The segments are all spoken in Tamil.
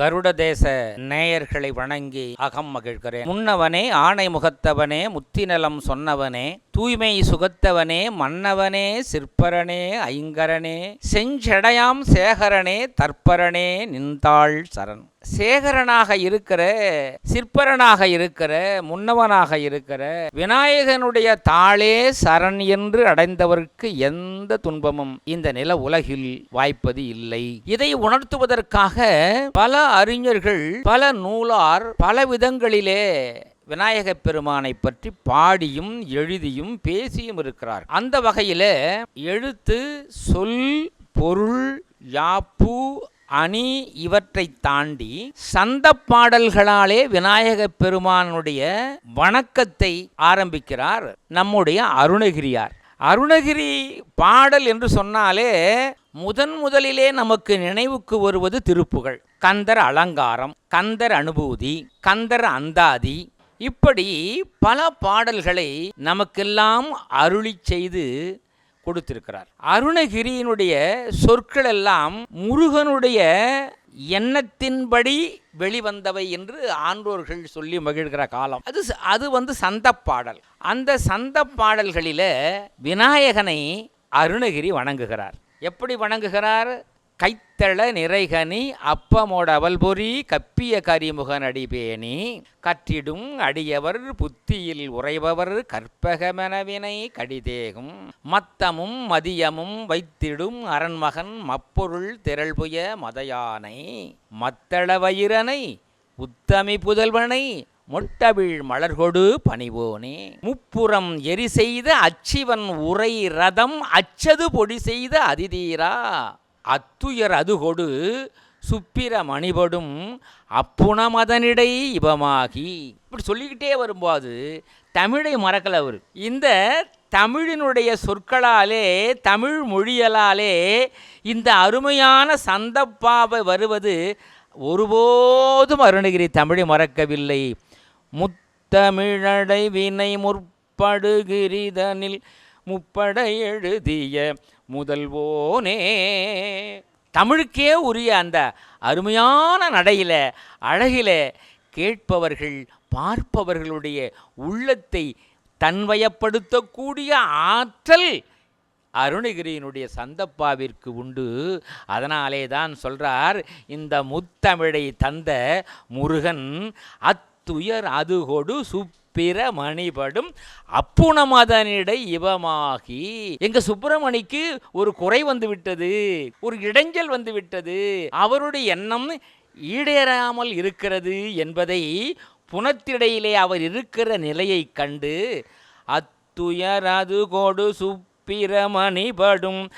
கருட தேச நேயர்களை வணங்கி அகம் மகிழ்கிறேன். முன்னவனே ஆணை முகத்தவனே முத்திநலம் சொன்னவனே தூய்மை சுகத்தவனே மன்னவனே சிற்பரனே ஐங்கரனே செஞ்சடையாம் சேகரனே தற்பரனே நின்றாள் சரண். சேகரனாக இருக்கிற சிற்பரனாக இருக்கிற முன்னவனாக இருக்கிற விநாயகனுடைய தாளே சரண் என்று அடைந்தவருக்கு எந்த துன்பமும் இந்த நில உலகில் வாய்ப்பது இல்லை. இதை உணர்த்துவதற்காக பல அறிஞர்கள் பல நூலார் பல விதங்களிலே விநாயகப் பெருமானை பற்றி பாடியும் எழுதியும் பேசியும் இருக்கிறார். அந்த வகையில் எழுத்து சொல் பொருள் யாப்பு அணி இவற்றை தாண்டி சந்த பாடல்களாலே விநாயக பெருமானுடைய வணக்கத்தை ஆரம்பிக்கிறார் நம்முடைய அருணகிரியார். அருணகிரி பாடல் என்று சொன்னாலே முதன் முதலிலே நமக்கு நினைவுக்கு வருவது திருப்புகள் கந்தர் அலங்காரம் கந்தர் அனுபூதி கந்தர் அந்தாதி இப்படி பல பாடல்களை நமக்கெல்லாம் அருளி செய்து கொடுத்திருக்கிறார். அருணகிரியினுடைய சொற்கள் எல்லாம் முருகனுடைய எண்ணத்தின்படி வெளிவந்தவை என்று ஆன்றோர்கள் சொல்லி மகிழ்கிற காலம். அது அது வந்து சந்த பாடல். அந்த சந்த பாடல்களில் விநாயகனை அருணகிரி வணங்குகிறார். எப்படி வணங்குகிறார்? கைத்தள நிறைகனி அப்பமோட பொறி கப்பிய கரிமுகன் அடிபேணி. கற்றிடும் அடியவர் புத்தியில் உறைபவர் கற்பகமெனவினை கடிதேகும். மத்தமும் மதியமும் வைத்திடும் அரண்மகன் மப்பொருள் திரள்புய மதயானை. மத்தள வயிரனை உத்தமி புதல்வனை மொட்டவிழ் மலர்கொடு பணிவோனே. முப்புறம் எரி செய்த அச்சிவன் உரை ரதம் அச்சது பொடி செய்த அதிதீரா. அத்துயர் அதுகொடு சுப்பிர மணிபடும் அப்புணமதனிடை இபமாகி. இப்படி சொல்லிக்கிட்டே வரும்போது தமிழை மறக்கல அவர். இந்த தமிழினுடைய சொற்களாலே தமிழ் மொழியலாலே இந்த அருமையான சந்தப்பாவை வருவது ஒருபோதும் அருணகிரி தமிழை மறக்கவில்லை. முத்தமிழடை வினை முற்படுகிரிதனில் முப்படை எழுதிய முதல்வோனே. தமிழுக்கே உரிய அந்த அருமையான நடையில் அழகில கேட்பவர்கள் பார்ப்பவர்களுடைய உள்ளத்தை தன்வயப்படுத்தக்கூடிய ஆற்றல் அருணகிரியினுடைய சந்தப்பாவிற்கு உண்டு. அதனாலே தான் சொல்கிறார் இந்த முத்தமிழை தந்த முருகன் அத்துயர் அதுகொடு பிற மணிபடும் அப்புணமதனிடை இவமாகி. எங்க சுப்பிரமணிக்கு ஒரு குறை வந்து விட்டது ஒரு இடைஞ்சல் வந்து விட்டது அவருடைய எண்ணம் ஈடேறாமல் இருக்கிறது என்பதை புனத்திடையிலே அவர் இருக்கிற நிலையை கண்டு அத்துயரது கொடு சுப்பிரமணிபடும்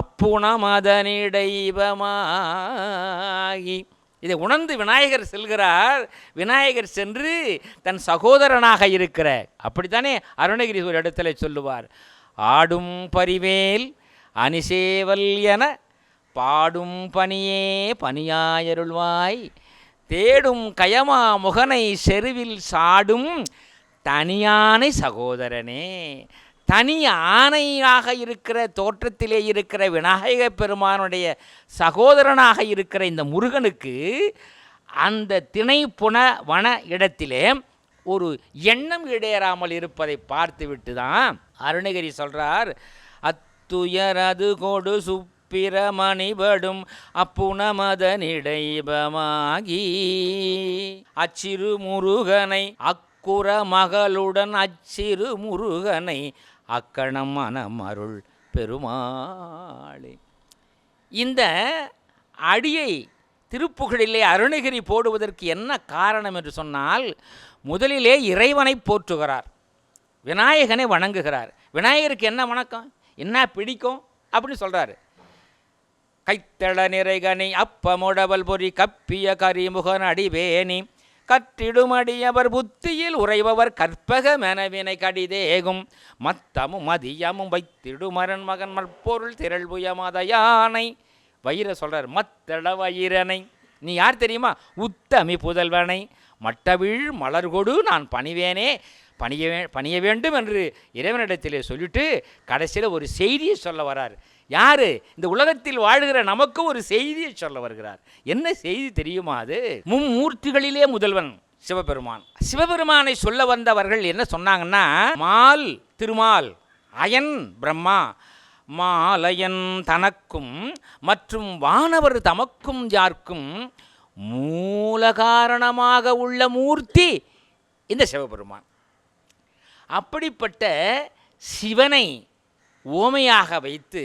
அப்புணமதனிடைவமாகி இதை உணர்ந்து விநாயகர் செல்கிறார். விநாயகர் சென்று தன் சகோதரனாக இருக்கிற அப்படித்தானே அருணகிரி ஒரு இடத்துல சொல்லுவார். ஆடும் பரிவேல் அனிசேவல் என பாடும் பணியே பணியாயருள்வாய். தேடும் கயமா முகனை செருவில் சாடும் தனியானை சகோதரனே. தனி ஆணையாக இருக்கிற தோற்றத்திலே இருக்கிற விநாயக பெருமானுடைய சகோதரனாக இருக்கிற இந்த முருகனுக்கு அந்த திணை புன வன இடத்திலே ஒரு எண்ணம் இடையறாமல் இருப்பதை பார்த்துவிட்டு தான் அருணகிரி சொல்றார் அத்துயரது கொடு சுப்பிரமணிபடும் அப்புணமதனிடைபமாகி அச்சிறு முருகனை அக்குற மகளுடன் அச்சிறு முருகனை அக்கணம் மனம் அருள் பெருமாளே. இந்த அடியை திருப்புகழிலே அருணகிரி போடுவதற்கு என்ன காரணம் என்று சொன்னால் முதலிலே இறைவனை போற்றுகிறார். விநாயகனை வணங்குகிறார். விநாயகருக்கு என்ன வணக்கம்? என்ன பிடிக்கும்? அப்படின்னு சொல்கிறாரு கைத்தள நிறைகனி அப்பமுடவல் பொறி கப்பிய கரிமுகன் அடிவேணி கற்றிடுமடியவர் புத்தியில் உறைபவர் கற்பக மெனவினை கடிதேகும். மத்தமும் மதியமும் வைத்திடுமரன் மகன் மற்பொருள் திரள் புயமாத யானை வயிற சொல்கிறார் மத்தள வயிறனை. நீ யார் தெரியுமா? உத்தமி புதல்வனை. மட்டவிழ் மலர்கொடு நான் பணிவேனே. பணிய பணிய வேண்டும் என்று இறைவனிடத்திலே சொல்லிட்டு கடைசியில் ஒரு செய்தியை சொல்ல வரார். யாரு? இந்த உலகத்தில் வாழ்கிற நமக்கு ஒரு செய்தியை சொல்ல வருகிறார். என்ன செய்தி தெரியுமா அது? மும்மூர்த்திகளிலே முதல்வன் சிவபெருமான். சிவபெருமானை சொல்ல வந்தவர்கள் என்ன சொன்னாங்கன்னா மால் திருமால் அயன் பிரம்மா மாலயன் தனக்கும் மற்றும் வானவர் தமக்கும் யாருக்கும் மூல காரணமாக உள்ள மூர்த்தி இந்த சிவபெருமான். அப்படிப்பட்ட சிவனை ஓமையாக வைத்து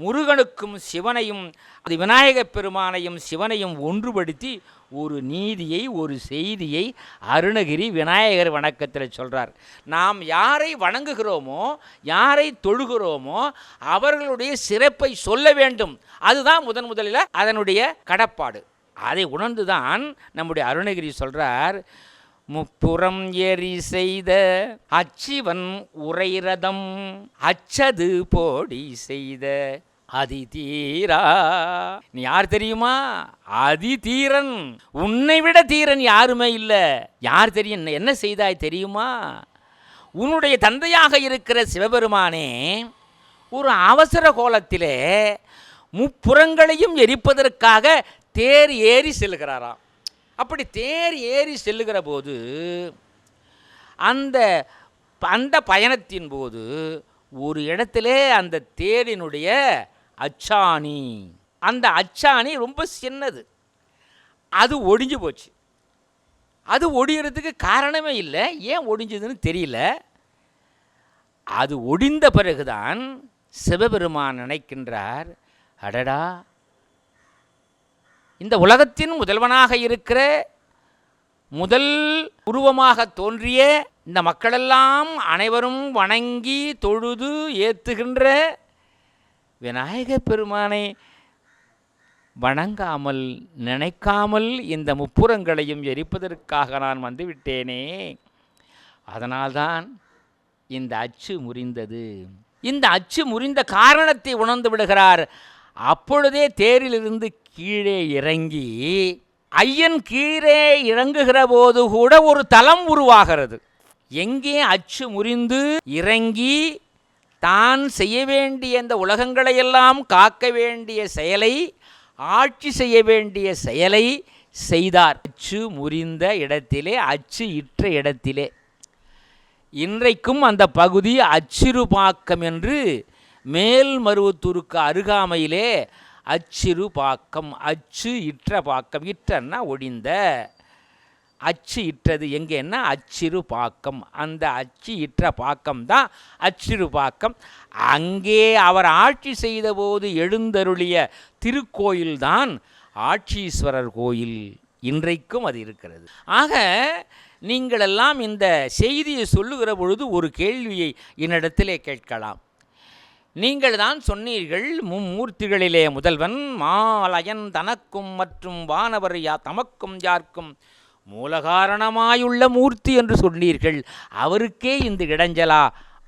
முருகனுக்கும் சிவனையும் அது விநாயகப் பெருமானையும் சிவனையும் ஒன்றுபடுத்தி ஒரு நீதியை ஒரு செய்தியை அருணகிரி விநாயகர் வணக்கத்தில் சொல்கிறார் நாம் யாரை வணங்குகிறோமோ யாரை தொழுகிறோமோ அவர்களுடைய சிறப்பை சொல்ல வேண்டும். அதுதான் முதன் முதலில் அதனுடைய கடப்பாடு. அதை உணர்ந்துதான் நம்முடைய அருணகிரி சொல்கிறார் முப்புறம் எரி செய்த அச்சிவன் உரைரதம் அச்சது போடி செய்த அதிதீரா. நீ யார் தெரியுமா? அதிதீரன். உன்னை விட தீரன் யாருமே இல்லை. யார் தெரியும்? என்ன செய்தாய் தெரியுமா? உன்னுடைய தந்தையாக இருக்கிற சிவபெருமானே ஒரு அவசர கோலத்திலே முப்புறங்களையும் எரிப்பதற்காக தேர் ஏறி செல்கிறாராம் அப்படி தேர் ஏறி செல்லுகிற போது அந்த அந்த பயணத்தின் போது ஒரு இடத்திலே அந்த தேரினுடைய அச்சாணி. அந்த அச்சாணி ரொம்ப சின்னது. அது ஒடிஞ்சு போச்சு. அது ஒடிகிறதுக்கு காரணமே இல்லை. ஏன் ஒடிஞ்சதுன்னு தெரியல. அது ஒடிந்த பிறகுதான் சிவபெருமான் நினைக்கின்றார் அடடா! இந்த உலகத்தின் முதல்வனாக இருக்கிற முதல் உருவமாக தோன்றிய இந்த மக்களெல்லாம் அனைவரும் வணங்கி தொழுது ஏத்துகின்ற விநாயக பெருமானை வணங்காமல் நினைக்காமல் இந்த முப்புறங்களையும் எரிப்பதற்காக நான் வந்துவிட்டேனே. அதனால்தான் இந்த அச்சு முறிந்தது. இந்த அச்சு முறிந்த காரணத்தை உணர்ந்து விடுகிறார். அப்பொழுதே தேரிலிருந்து கீழே இறங்கி ஐயன் கீழே இறங்குகிற போது கூட ஒரு தலம் உருவாகிறது. எங்கே அச்சு முறிந்து இறங்கி தான் செய்ய வேண்டிய இந்த உலகங்களையெல்லாம் காக்க வேண்டிய செயலை ஆட்சி செய்ய வேண்டிய செயலை செய்தார். அச்சு முறிந்த இடத்திலே அச்சு இற்ற இடத்திலே. இன்றைக்கும் அந்த பகுதி அச்சிறுபாக்கம் என்று மேல்மருவத்தூருக்கு அருகாமையிலே அச்சிறு பாக்கம் அச்சு இற்ற பாக்கம் இற்றன்னா ஒடிந்த அச்சு இற்றது எங்கேன்னா அச்சிறு பாக்கம் அந்த அச்சு இற்ற பாக்கம் தான் அச்சிறு பாக்கம் அங்கே அவர் ஆட்சி செய்தபோது எழுந்தருளிய திருக்கோயில்தான் ஆட்சீஸ்வரர் கோயில். இன்றைக்கும் அது இருக்கிறது. ஆக நீங்களெல்லாம் இந்த செய்தியை சொல்லுகிற பொழுது ஒரு கேள்வியை என்னிடத்திலே கேட்கலாம். நீங்கள் தான் சொன்னீர்கள் மும்மூர்த்திகளிலே முதல்வன் மாலயன் தனக்கும் மற்றும் வானவர் யா தமக்கும் யாருக்கும் மூலகாரணமாயுள்ள மூர்த்தி என்று சொன்னீர்கள் அவருக்கே இந்த இடைஞ்சலா?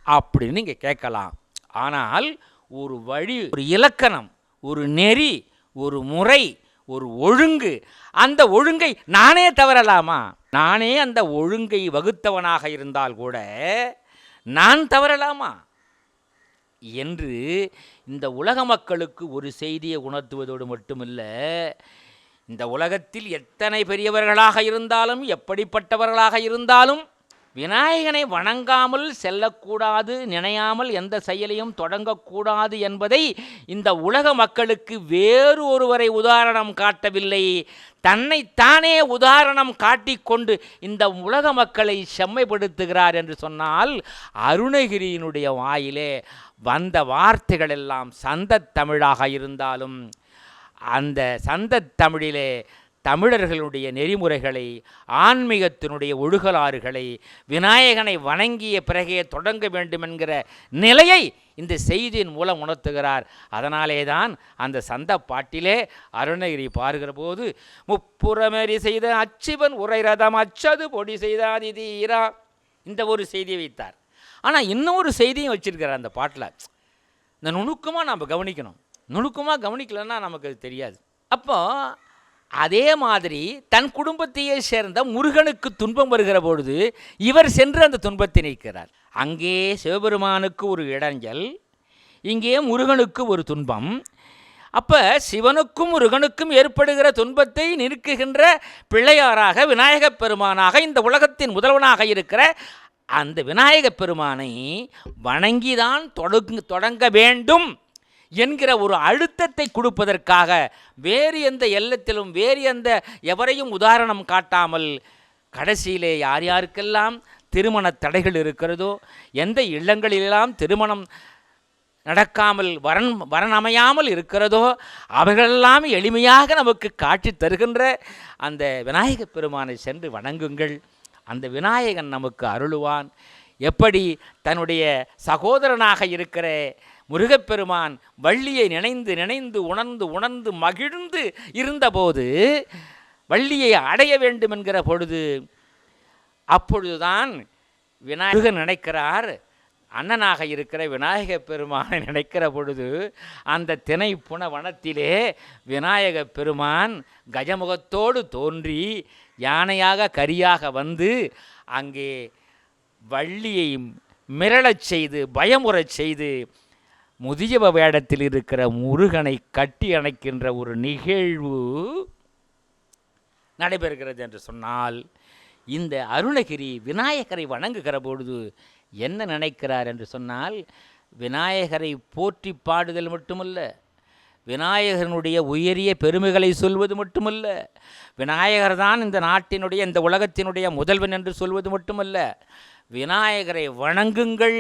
அப்படின்னு நீங்கள் கேட்கலாம். ஆனால் ஒரு வழி ஒரு இலக்கணம் ஒரு நெறி ஒரு முறை ஒரு ஒழுங்கு அந்த ஒழுங்கை நானே தவறலாமா? நானே அந்த ஒழுங்கை வகுத்தவனாக இருந்தால் கூட நான் தவறலாமா? என்று இந்த உலக மக்களுக்கு ஒரு செய்தியை உணர்த்துவதோடு மட்டுமில்லை இந்த உலகத்தில் எத்தனை பெரியவர்களாக இருந்தாலும் எப்படிப்பட்டவர்களாக இருந்தாலும் விநாயகனை வணங்காமல் செல்லக்கூடாது நினையாமல் எந்த செயலையும் தொடங்கக்கூடாது என்பதை இந்த உலக மக்களுக்கு வேறு ஒருவரை உதாரணம் காட்டவில்லை. தன்னைத்தானே உதாரணம் காட்டிக்கொண்டு இந்த உலக மக்களை செம்மைப்படுத்துகிறார் என்று சொன்னால் அருணகிரியினுடைய வாயிலே வந்த வார்த்தைகள் எல்லாம் தமிழாக இருந்தாலும் அந்த சந்த தமிழிலே தமிழர்களுடைய நெறிமுறைகளை ஆன்மீகத்தினுடைய ஒழுகலாறுகளை விநாயகனை வணங்கிய பிறகே தொடங்க வேண்டும் என்கிற நிலையை இந்த செய்தியின் மூலம் உணர்த்துகிறார். அதனாலே தான் அந்த சந்த பாட்டிலே அருணகிரி பாருகிற போது முப்புறமேறி செய்த அச்சிவன் உரை ரதம் அச்சது பொடி செய்தாதி ஈரா இந்த ஒரு செய்தியை வைத்தார். ஆனால் இன்னொரு செய்தியும் வச்சிருக்கிறார் அந்த பாட்டில். இந்த நுணுக்கமாக நாம் கவனிக்கணும். நுணுக்கமாக கவனிக்கலன்னா நமக்கு அது தெரியாது. அப்போ அதே மாதிரி தன் குடும்பத்தையே சேர்ந்த முருகனுக்கு துன்பம் வருகிற பொழுது இவர் சென்று அந்த துன்பத்தை நிற்கிறார் அங்கே சிவபெருமானுக்கு ஒரு இடைஞ்சல் இங்கே முருகனுக்கு ஒரு துன்பம். அப்போ சிவனுக்கும் முருகனுக்கும் ஏற்படுகிற துன்பத்தை நிற்குகின்ற பிள்ளையாராக விநாயகப் பெருமானாக இந்த உலகத்தின் முதல்வனாக இருக்கிற அந்த விநாயகப் பெருமானை வணங்கிதான் தொடங்கு தொடங்க வேண்டும். என்கிற ஒரு அழுத்தத்தை கொடுப்பதற்காக வேறு எந்த எல்லத்திலும் வேறு எந்த எவரையும் உதாரணம் காட்டாமல் கடைசியிலே யார் யாருக்கெல்லாம் திருமண தடைகள் இருக்கிறதோ எந்த இல்லங்களிலெல்லாம் திருமணம் நடக்காமல் வரன் வரணமையாமல் இருக்கிறதோ அவைகளெல்லாம் எளிமையாக நமக்கு காட்சி தருகின்ற அந்த விநாயகப் பெருமானை சென்று வணங்குங்கள். அந்த விநாயகன் நமக்கு அருளுவான். எப்படி தன்னுடைய சகோதரனாக இருக்கிற முருகப்பெருமான் வள்ளியை நினைந்து நினைந்து உணர்ந்து உணர்ந்து மகிழ்ந்து இருந்தபோது வள்ளியை அடைய வேண்டும் என்கிற பொழுது அப்பொழுதுதான் விநாயகர் நினைக்கிறார். அண்ணனாக இருக்கிற விநாயக பெருமானை நினைக்கிற பொழுது அந்த திணை புனவனத்திலே விநாயக பெருமான் கஜமுகத்தோடு தோன்றி யானையாக கரியாக வந்து அங்கே வள்ளியை மிரளச் செய்து பயமுறச் செய்து முதியவ வேடத்தில் இருக்கிற முருகனை கட்டி அணைக்கின்ற ஒரு நிகழ்வு நடைபெறுகிறது என்று சொன்னால் இந்த அருணகிரி விநாயகரை வணங்குகிற பொழுது என்ன நினைக்கிறார் என்று சொன்னால் விநாயகரை போற்றி பாடுதல் மட்டுமல்ல விநாயகனுடைய உயரிய பெருமைகளை சொல்வது மட்டுமல்ல விநாயகர் தான் இந்த நாட்டினுடைய இந்த உலகத்தினுடைய முதல்வன் என்று சொல்வது மட்டுமல்ல விநாயகரை வணங்குங்கள்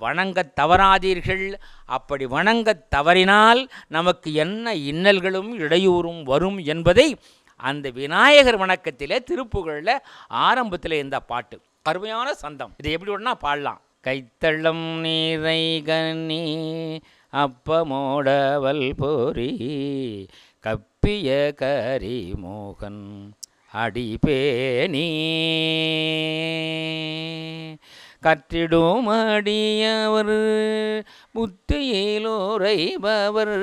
வணங்கத் தவறாதீர்கள். அப்படி வணங்கத் தவறினால் நமக்கு என்ன இன்னல்களும் இடையூறும் வரும் என்பதை அந்த விநாயகர் வணக்கத்திலே திருப்புகழில் ஆரம்பத்தில் இந்த பாட்டு. அருமையான சந்தம். இது எப்படி ஒன்றா பாடலாம்? கைத்தள்ளம் நீரை கண்ணி அப்பமோடவல் போரி கப்பிய கரி மோகன் அடிபேனி கற்றிடும் அடியவர் புத்தியிலோரைபவர்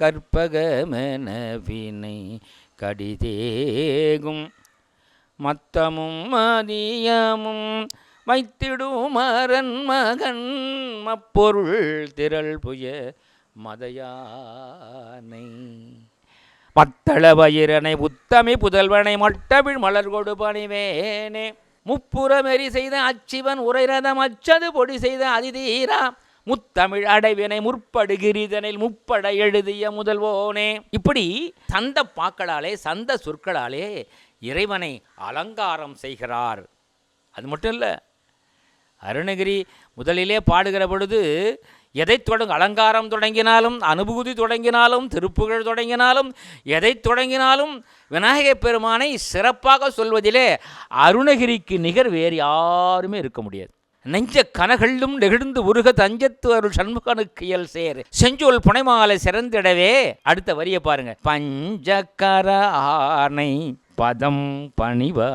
கற்பகமெனவினை கடிதேகும். மத்தமும் மதியமும் வைத்திடும் மரன் மகன். மப்பொருள் திரள் புய மதையானை. மத்தள வயிறனை உத்தமி புதல்வனை மட்டவிழ் மலர் கொடு பணிவேனே. முப்புறமெறி செய்த அச்சிவன் உரைரதம் அச்சது பொடி செய்த அதிதீரா. முத்தமிழ் அடைவினை முற்படுகிறிதனில் முப்பட எழுதிய முதல்வோனே. இப்படி சந்த பாக்களாலே சந்த சொற்களாலே இறைவனை அலங்காரம் செய்கிறார். அது மட்டும் இல்லை அருணகிரி முதலிலே பாடுகிற பொழுது எதை தொடங்க அலங்காரம் தொடங்கினாலும் அனுபூதி தொடங்கினாலும் திருப்புகழ் தொடங்கினாலும் எதை தொடங்கினாலும் விநாயகப் பெருமானை சிறப்பாக சொல்வதிலே அருணகிரிக்கு நிகர் வேறு யாருமே இருக்க முடியாது. நெஞ்ச கனகள்ளும் நெகிழ்ந்து உருக தஞ்சத்து அருள் சண்முகனுக்கு இயல் சேர். செஞ்சோல் புனைமாலை சிறந்திடவே. அடுத்த வரியை பாருங்க. பஞ்சக்கர ஆனை பதம் பணிவா.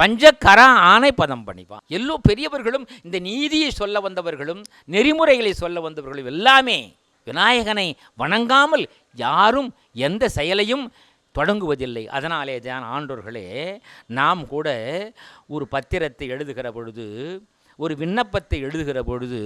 பஞ்சகரா ஆணை பதம் பணிவா. எல்லோ பெரியவர்களும் இந்த நீதியை சொல்ல வந்தவர்களும் நெறிமுறைகளை சொல்ல வந்தவர்களும் எல்லாமே விநாயகனை வணங்காமல் யாரும் எந்த செயலையும் தொடங்குவதில்லை. அதனாலே தான் ஆண்டோர்களே நாம் கூட ஒரு பத்திரத்தை எழுதுகிற பொழுது ஒரு விண்ணப்பத்தை எழுதுகிற பொழுது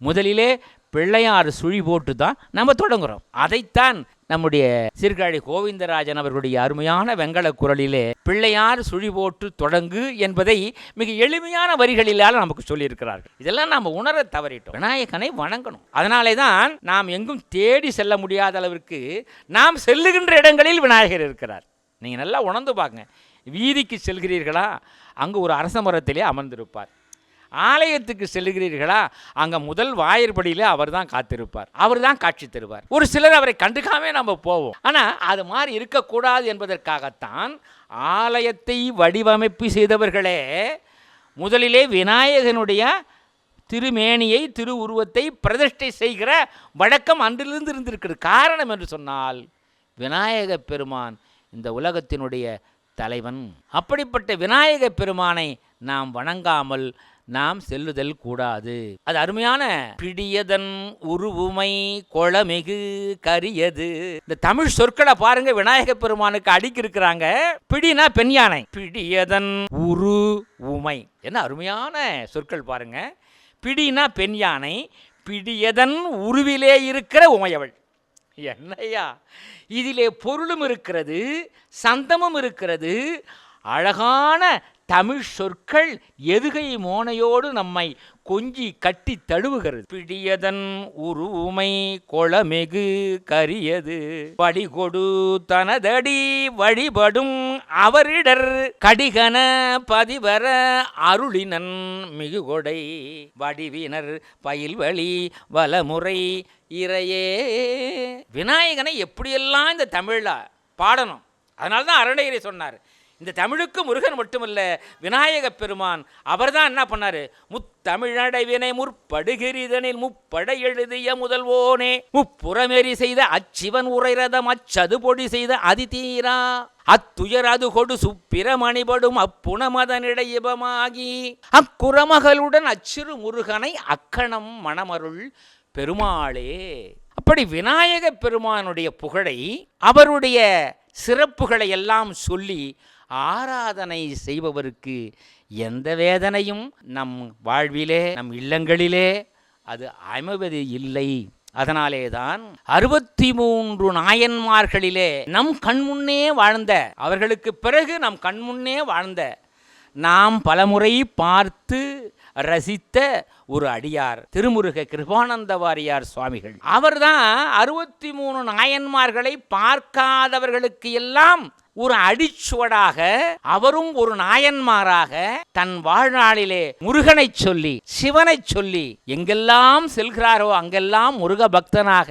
முதலிலே பிள்ளையார் சுழி போட்டு தான் நம்ம தொடங்குகிறோம் அதைத்தான் நம்முடைய சீர்காழி கோவிந்தராஜன் அவர்களுடைய அருமையான வெங்கல குரலிலே பிள்ளையார் சுழி போட்டு தொடங்கு என்பதை மிக எளிமையான வரிகளிலால் நமக்கு சொல்லியிருக்கிறார்கள். இதெல்லாம் நாம் உணர தவறிட்டோம். விநாயகனை வணங்கணும். அதனாலே தான் நாம் எங்கும் தேடி செல்ல முடியாத அளவிற்கு நாம் செல்லுகின்ற இடங்களில் விநாயகர் இருக்கிறார். நீங்கள் நல்லா உணர்ந்து பாருங்க. வீதிக்கு செல்கிறீர்களா? அங்கு ஒரு அரச மரத்திலே அமர்ந்திருப்பார். ஆலயத்துக்கு செல்கிறீர்களா அங்கே முதல் வாயிற்படியில் அவர் தான் காத்திருப்பார். அவர் தான் காட்சி தருவார். ஒரு சிலர் அவரை கண்டுக்காமே நம்ம போவோம். ஆனால் அது மாதிரி இருக்கக்கூடாது என்பதற்காகத்தான் ஆலயத்தை வடிவமைப்பு செய்தவர்களே முதலிலே விநாயகனுடைய திருமேனியை திருவுருவத்தை பிரதிஷ்டை செய்கிற வழக்கம் அன்றிலிருந்து இருந்திருக்கிறது. காரணம் என்று சொன்னால் விநாயக பெருமான் இந்த உலகத்தினுடைய தலைவன். அப்படிப்பட்ட விநாயக பெருமானை நாம் வணங்காமல் நாம் செல்லுதல் கூடாது. அது அருமையான பிடியதன் உருவுமை கொளமிகு கரியது. இந்த தமிழ் சொற்களை பாருங்க விநாயக பெருமானுக்கு அடிக்கி இருக்கிறாங்க பிடினா பெண் யானை பிடியதன் உரு உமை என்ன அருமையான சொற்கள் பாருங்க. பிடினா பெண் யானை பிடியதன் உருவிலே இருக்கிற உமையவள். என்னையா? இதிலே பொருளும் இருக்கிறது சந்தமும் இருக்கிறது அழகான தமிழ் சொற்கள் எதுகை மோனையோடு நம்மை கொஞ்சி கட்டி தழுவுகிறது. பிடியதன் உருமை கொளமெகு கரியது. வடிகொடு தனதடி வழிபடும் அவரிடர் கடிகன பதிவர அருளினன் மிகுகொடை. வடிவினர் பயில்வழி வலமுறை இறையே. விநாயகனை எப்படியெல்லாம் இந்த தமிழில் பாடணும்? அதனால தான் அருணகிரி சொன்னார் இந்த தமிழுக்கு முருகன் மட்டுமல்ல விநாயகப் பெருமான் அவர்தான் என்ன பண்ணாரு? முத்தமிழடைவினை முற்படுகிறிதனில் முப்படை எழுதிய முதல்வோனே முப்புறமேறி செய்த அச்சிவன் உரைரதம் அச்சது பொடி செய்த அதிதீரா அத்துயர் அது கொடு சுப்பிரமணிபடும் அப்புணமதனிடையபமாகி அக்குறமகளுடன் அச்சிறு முருகனை அக்கணம் மணமருள் பெருமாளே. அப்படி விநாயக பெருமானுடைய புகழை அவருடைய சிறப்புகளை எல்லாம் சொல்லி ஆராதனை செய்பவருக்கு எந்த வேதனையும் நம் வாழ்விலே நம் இல்லங்களிலே அது அமைவது இல்லை. அதனாலே தான் அறுபத்தி மூன்று நாயன்மார்களிலே நம் கண்முன்னே வாழ்ந்த அவர்களுக்கு பிறகு நம் கண்முன்னே வாழ்ந்த நாம் பலமுறை பார்த்து ரசித்த ஒரு அடியார் திருமுருக கிருபானந்த வாரியார் சுவாமிகள். அவர்தான் அறுபத்தி மூணு நாயன்மார்களை பார்க்காதவர்களுக்கு எல்லாம் ஒரு அடிச்சுவடாக அவரும் ஒரு நாயன்மாராக தன் வாழ்நாளிலே முருகனை சொல்லி சிவனை சொல்லி எங்கெல்லாம் செல்கிறாரோ அங்கெல்லாம் முருக பக்தனாக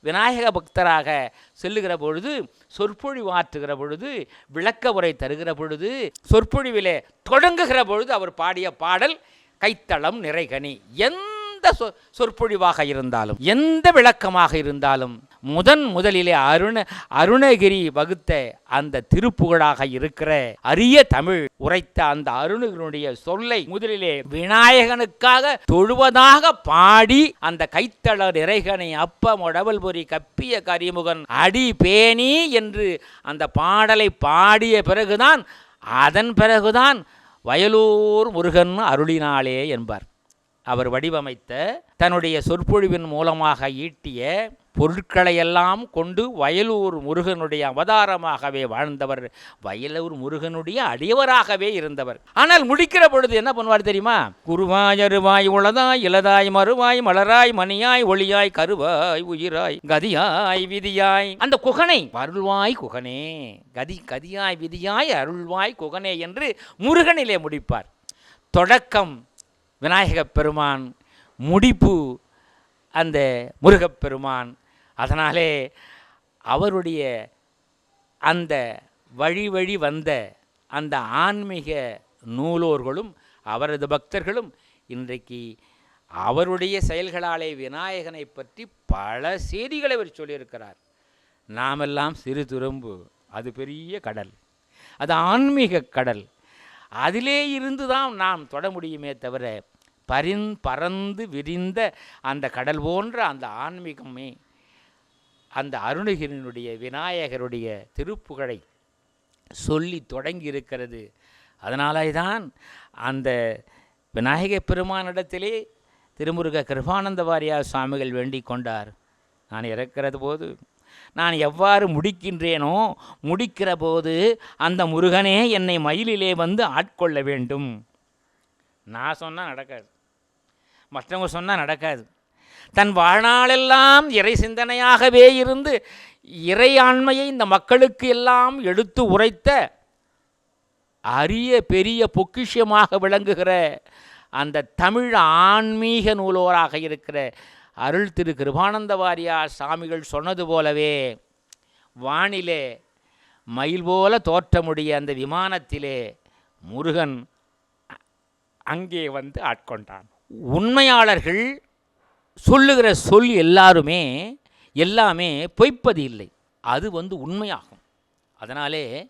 விநாயக பக்தராக செல்லுகிற பொழுது சொற்பொழிவாற்றுகிற பொழுது விளக்க உரை தருகிற பொழுது சொற்பொழிவிலே தொடங்குகிற பொழுது அவர் பாடிய பாடல் கைத்தளம் நிறைகனி. எந்த சொ சொற்பொழிவாக இருந்தாலும் எந்த விளக்கமாக இருந்தாலும் முதன் முதலிலே அருண அருணகிரி வகுத்த அந்த திருப்புகழாக இருக்கிற அரிய தமிழ் உரைத்த அந்த அருணகிரினுடைய சொல்லை முதலிலே விநாயகனுக்காக தொழுவதாக பாடி அந்த கைத்தள நிறைகனை அப்ப மொடவல் பொறி கப்பிய கரிமுகன் அடி பேணி என்று அந்த பாடலை பாடிய பிறகுதான் அதன் பிறகுதான் வயலூர் முருகன் அருளினாளே என்பார். அவர் வடிவமைத்த தன்னுடைய சொற்பொழிவின் மூலமாக ஈட்டிய பொருட்களையெல்லாம் கொண்டு வயலூர் முருகனுடைய அவதாரமாகவே வாழ்ந்தவர் வயலூர் முருகனுடைய அடியவராகவே இருந்தவர். ஆனால் முடிக்கிற பொழுது என்ன பண்ணுவார் தெரியுமா? குருவாய் அருவாய் உளதாய் இளதாய் மறுவாய் மலராய் மணியாய் ஒளியாய் கருவாய் உயிராய் கதியாய் விதியாய். அந்த குகனை அருள்வாய் குகனே கதி கதியாய் விதியாய் அருள்வாய் குகனே என்று முருகனிலே முடிப்பார். தொடக்கம் விநாயகப் பெருமான் முடிப்பு அந்த முருகப்பெருமான் அதனாலே அவருடைய அந்த வழி வழி வந்த அந்த ஆன்மீக நூலோர்களும் அவரது பக்தர்களும் இன்றைக்கு அவருடைய செயல்களாலே விநாயகனை பற்றி பல செய்திகளை அவர் சொல்லியிருக்கிறார். நாமெல்லாம் சிறு துரும்பு அது பெரிய கடல் அது ஆன்மீக கடல். அதிலே இருந்து தான் நாம் தொட முடியுமே தவிர பரிந் பறந்து விரிந்த அந்த கடல் போன்ற அந்த ஆன்மீகமே அந்த அருணகிரினுடைய விநாயகருடைய திருப்புகழை சொல்லி தொடங்கி இருக்கிறது அதனாலே தான் அந்த விநாயக பெருமானிடத்திலே திருமுருக கிருபானந்த வாரியார் சுவாமிகள் வேண்டிக் கொண்டார். நான் இறக்கிறது போது நான் எவ்வாறு முடிக்கின்றேனோ முடிக்கிற போது அந்த முருகனே என்னை மயிலிலே வந்து ஆட்கொள்ள வேண்டும். நான் சொன்னால் நடக்காது. மற்றவங்க சொன்னால் நடக்காது. தன் வாழ்நாளெல்லாம் இறை சிந்தனையாகவே இருந்து இறையாண்மையை இந்த மக்களுக்கு எல்லாம் எடுத்து உரைத்த அரிய பெரிய பொக்கிஷமாக விளங்குகிற அந்த தமிழ் ஆன்மீக நூலோராக இருக்கிற அருள் திரு கிருபானந்த வாரியார் சாமிகள் சொன்னது போலவே வானிலே மயில் போல தோற்றமுடைய அந்த விமானத்திலே முருகன் அங்கே வந்து ஆட்கொண்டான். உண்மையாளர்கள் சொல்லுகிற சொல் எல்லாருமே எல்லாமே பொய்ப்பது இல்லை. அது வந்து உண்மையாகும். அதனாலே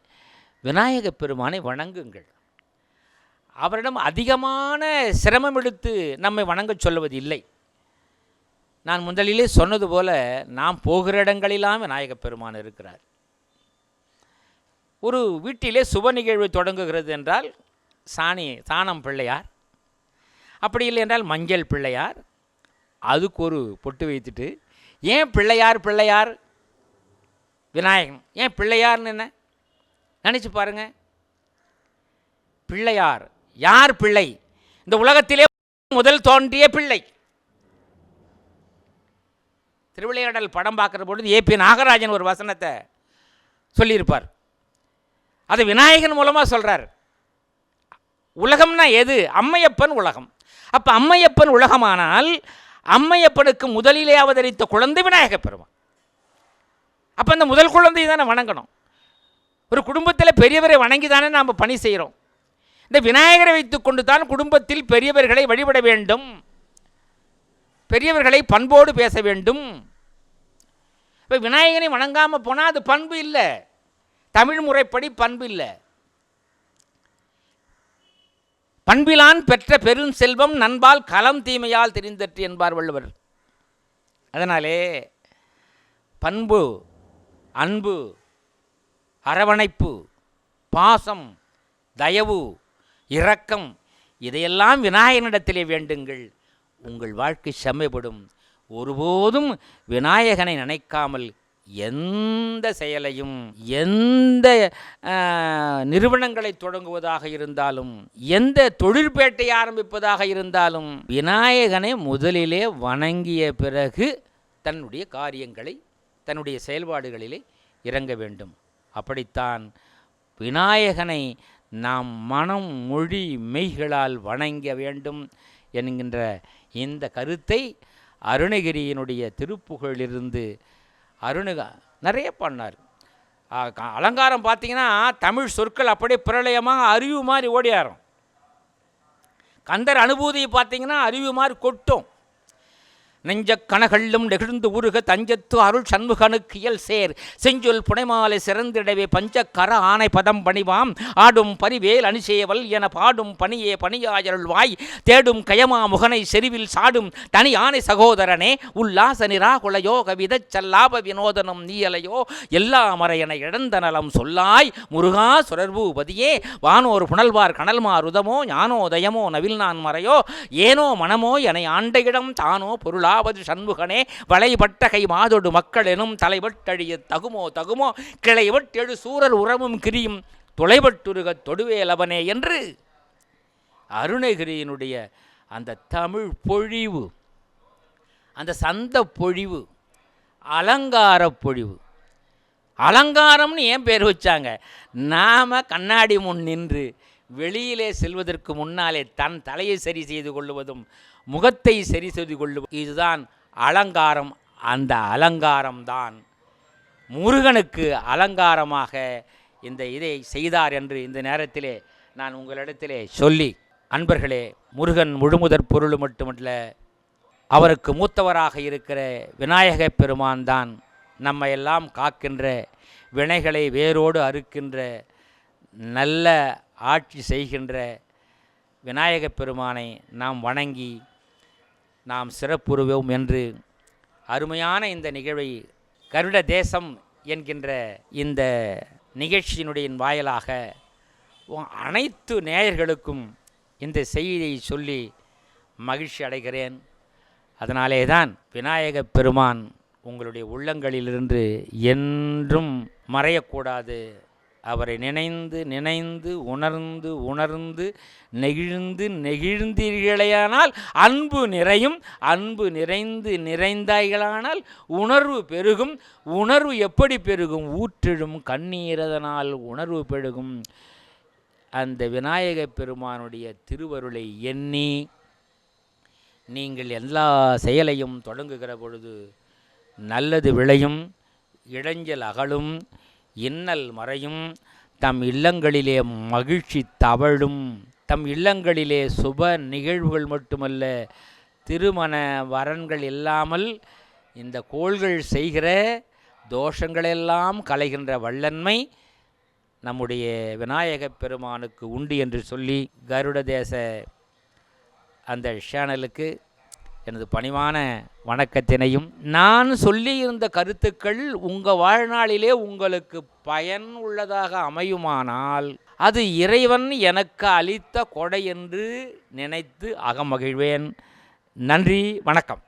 விநாயகப் பெருமானை வணங்குங்கள். அவரிடம் அதிகமான சிரமம் எடுத்து நம்மை வணங்கச் சொல்லுவது இல்லை. நான் முதலிலே சொன்னது போல நாம் போகிற இடங்களெல்லாம் விநாயகப் பெருமான் இருக்கிறார். ஒரு வீட்டிலே சுப நிகழ்வு தொடங்குகிறது என்றால் சாணி சாணம் பிள்ளையார். அப்படி இல்லை என்றால் மஞ்சள் பிள்ளையார். அதுக்கு ஒரு பொட்டு வைத்துட்டு ஏன் பிள்ளையார் பிள்ளையார்? விநாயகன் ஏன் பிள்ளையார்னு என்ன? நினச்சி பாருங்க. பிள்ளையார் யார் பிள்ளை? இந்த உலகத்திலே முதல் தோன்றிய பிள்ளை. திருவிளையாடல் படம் பார்க்குற பொழுது ஏபி நாகராஜன் ஒரு வசனத்தை சொல்லியிருப்பார். அது விநாயகன் மூலமாக சொல்கிறார் உலகம்னா எது? அம்மையப்பன் உலகம். அப்போ அம்மையப்பன் உலகமானால் அம்மையப்பனுக்கு முதலிலே அவதரித்த குழந்தை விநாயகர் பெருமான் அப்போ அந்த முதல் குழந்தையை தானே வணங்கணும். ஒரு குடும்பத்தில் பெரியவரை வணங்கி தானே நாம் பணி செய்கிறோம் இந்த விநாயகரை வைத்துக்கொண்டு தான் குடும்பத்தில் பெரியவர்களை வழிபட வேண்டும். பெரியவர்களை பண்போடு பேச வேண்டும். இப்போ விநாயகனை வணங்காமல் போனால் அது பண்பு இல்லை. தமிழ் முறைப்படி பண்பு இல்லை. பண்பிலான் பெற்ற பெரும் செல்வம் நண்பால் களம் தீமையால் தெரிந்தற்று என்பார் வள்ளுவர். அதனாலே பண்பு அன்பு அரவணைப்பு பாசம் தயவு இரக்கம் இதையெல்லாம் விநாயகனிடத்திலே வேண்டுங்கள். உங்கள் வாழ்க்கை செம்மைப்படும். ஒருபோதும் விநாயகனை நினைக்காமல் எந்த செயலையும் எந்த நிறுவனங்களை தொடங்குவதாக இருந்தாலும் எந்த தொழிற்பேட்டை ஆரம்பிப்பதாக இருந்தாலும் விநாயகனை முதலிலே வணங்கிய பிறகு தன்னுடைய காரியங்களை தன்னுடைய செயல்பாடுகளிலே இறங்க வேண்டும். அப்படித்தான் விநாயகனை நாம் மனம் மொழி மெய்களால் வணங்க வேண்டும் என்கின்ற இந்த கருத்தை அருணகிரியினுடைய திருப்புகழிலிருந்து அருணுகா நிறைய பண்ணார். க- அலங்காரம் பார்த்தீங்கன்னா தமிழ் சொற்கள் அப்படியே பிரளயமாக அறிவு மாதிரி ஓடியாரும். கந்தர் அனுபூதியை பார்த்தீங்கன்னா அறிவு மாதிரி கொட்டும். நெஞ்சக் கணகள்ளும் நெகிழ்ந்து உருக தஞ்சத்து அருள் சண்முகனுக்கு இயல் சேர். செஞ்சொல் புனைமாலை சிறந்திடவே பஞ்சக்கர ஆணை பதம் பணிவாம். ஆடும் பரிவேல் அணிசேவல் என பாடும் பணியே பணியாயருள்வாய் தேடும் கயமா முகனை செறிவில் சாடும் தனி ஆணை சகோதரனே உல்லாச நிராகுலையோ யோக சல்லாப வினோதனம் நீயலையோ. எல்லா மறையன இழந்த நலம் சொல்லாய் முருகா சுரர்பூபதியே. வானோர் புனல்வார் கனல்மாருதமோ ஞானோதயமோ நவில் நான் மறையோ ஏனோ மனமோ என ஆண்ட இடம் தானோ பொருளா பொருளாவது சண்முகனே வளைபட்ட கை மாதொடு மக்கள் எனும் தலைவட்டழிய தகுமோ தகுமோ? கிளைவட்டெழு சூரர் உறவும் கிரியும் தொலைவட்டுருகத் தொடுவேலவனே என்று அருணகிரியினுடைய அந்த தமிழ் பொழிவு அந்த சந்த பொழிவு அலங்கார பொழிவு. அலங்காரம்னு ஏன் பேர் வச்சாங்க? நாம் கண்ணாடி முன் நின்று வெளியிலே செல்வதற்கு முன்னாலே தன் தலையை சரி செய்து கொள்வதும் முகத்தை சரி செய்து கொள்ளுவதும் இதுதான் அலங்காரம். அந்த அலங்காரம்தான் முருகனுக்கு அலங்காரமாக இந்த இதை செய்தார் என்று இந்த நேரத்திலே நான் உங்களிடத்திலே சொல்லி அன்பர்களே முருகன் முழுமுதற் பொருள் மட்டுமல்ல அவருக்கு மூத்தவராக இருக்கிற விநாயக பெருமான் தான் நம்ம எல்லாம் காக்கின்ற வினைகளை வேரோடு அறுக்கின்ற நல்ல ஆட்சி செய்கின்ற விநாயகப் பெருமானை நாம் வணங்கி நாம் சிறப்புறுவோம் என்று அருமையான இந்த நிகழ்வை கருட தேசம் என்கின்ற இந்த நிகழ்ச்சியினுடைய வாயிலாக அனைத்து நேயர்களுக்கும் இந்த செய்தியை சொல்லி மகிழ்ச்சி அடைகிறேன். அதனாலே தான் விநாயகப் பெருமான் உங்களுடைய உள்ளங்களிலிருந்து என்றும் மறையக்கூடாது. அவரை நினைந்து நினைந்து உணர்ந்து உணர்ந்து நெகிழ்ந்து நெகிழ்ந்தீர்களேயானால் அன்பு நிறையும். அன்பு நிறைந்து நிறைந்தாய்களானால் உணர்வு பெருகும். உணர்வு எப்படி பெருகும்? ஊற்றிடும் கண்ணீரதனால் உணர்வு பெருகும். அந்த விநாயகப் பெருமானுடைய திருவருளை எண்ணி நீங்கள் எல்லா செயலையும் தொடங்குகிற பொழுது நல்லது விளையும் இடைஞ்சல் அகலும் இன்னல் மறையும். தம் இல்லங்களிலே மகிழ்ச்சி தவழும். தம் இல்லங்களிலே சுப நிகழ்வுகள் மட்டுமல்ல திருமண வரன்கள் இல்லாமல் இந்த கோள்கள் செய்கிற தோஷங்களெல்லாம் கலைகின்ற வல்லன்மை நம்முடைய விநாயகப் பெருமானுக்கு உண்டு என்று சொல்லி கருட தேச அந்த சேனலுக்கு எனது பணிவான வணக்கத்தினையும் நான் சொல்லியிருந்த கருத்துக்கள் உங்கள் வாழ்நாளிலே உங்களுக்கு பயன் உள்ளதாக அமையுமானால் அது இறைவன் எனக்கு அளித்த கொடை என்று நினைத்து அகமகிழ்வேன். நன்றி வணக்கம்.